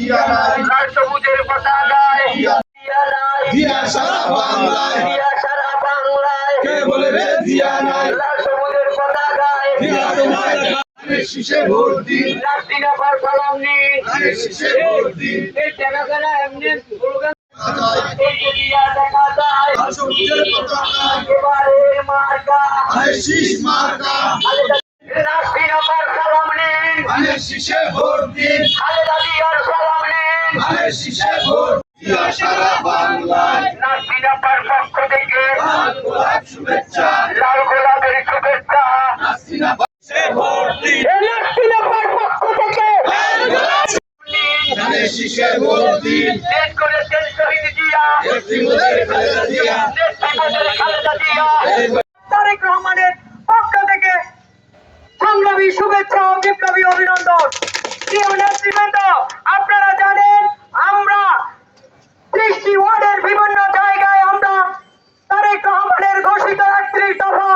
লাল সবুজের পতাকায়। জিয়া সারা বাংলায়। জিয়া সারা বাংলায়। কে বলে রে জিয়া নাই? লাল সবুজের পতাকায়। জিয়া তোমার ধানের ভোট দিন। লাঠি নাফার কলম নিন। ধানের ভোট দিন। এই টাকাগুলো এমনি স্লোগান সবুজের পতাকায়। মার্কা। মার্কা। শীষে ভোট দিন। খালেদা জিয়ার কলম নিন। ধানের শীষে ভোট জিয়া সারা বাংলায়। নাফার পক্ষ থেকে লাল গোলাপ শুভেচ্ছা। লাল গোলাপের শুভেচ্ছা। হাসিনা শীষে ভোট দিন। নাফার পক্ষ থেকে ধানের শীষে ভোট দিন। দেশ করেছেন শহীদ জিয়া। নেত্রী মোদের খালেদা জিয়া। নেত্রী মোদের খালেদা জিয়া। শুভেচ্ছা বিপ্লবী অভিনন্দন। প্রিয় নেতৃবৃন্দ আপনারা জানেন, আমরা ত্রিশটি ওয়ার্ডের বিভিন্ন জায়গায় আমরা তারেক রহমানের ঘোষিত একত্রিশ দফা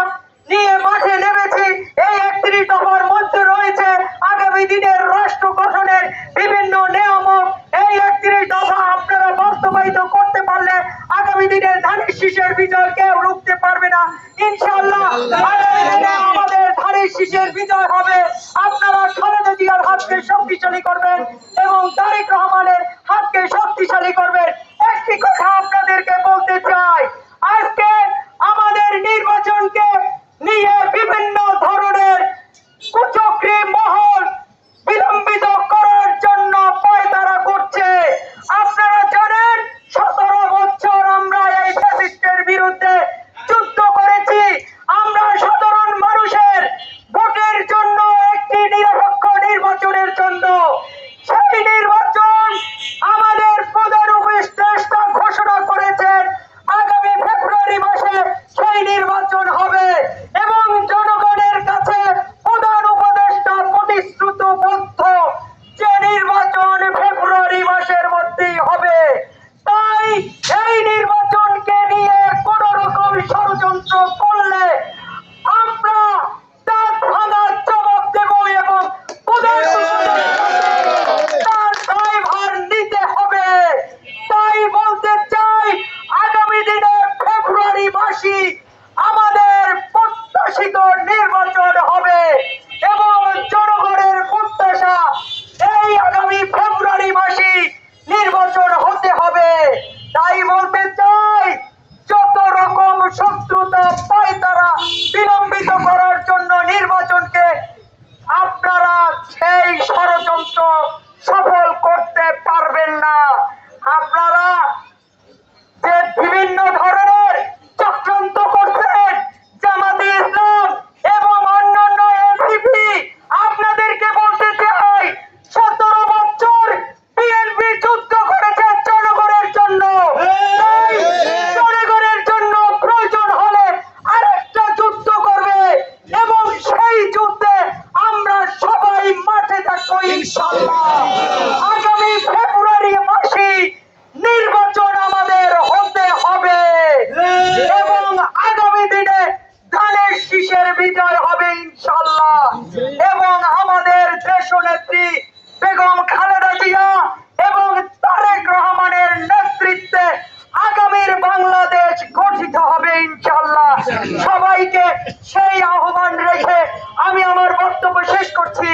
নিয়ে মাঠে নেমেছি। এই একত্রিশ দফার মধ্যে রয়েছে আগামী দিনের রাষ্ট্র গঠনের বিভিন্ন নিয়ামক। এই একত্রিশ দফা আপনারা বাস্তবায়িত করতে পারলে আগামী দিনের ধানের শীষের বিজয় কেউ রুখতে পারবে না। ইনশাআল্লাহ আগামী দিনে আমাদের ধানের শীষের বিজয় হবে আপনারা খালেদা জিয়ার হাতকে শক্তিশালী করবেন এবং তারেক রহমানের হাতকে শক্তিশালী করবেন। একটি কথা আপনাদেরকে stop ইনশাল্লাহ আগামী ফেব্রুয়ারি মাসে নির্বাচন আমাদের হতে হবে। এবং আগামী দিনে ধানের শীষের বিজয় হবে ইনশাল্লাহ এবং আমাদের দেশ নেত্রী বেগম খালেদা জিয়া এবং তারেক রহমানের নেতৃত্বে আগামীর বাংলাদেশ গঠিত হবে ইনশাল্লাহ সবাইকে সেই আহ্বান রেখে আমি আমার বক্তব্য শেষ করছি।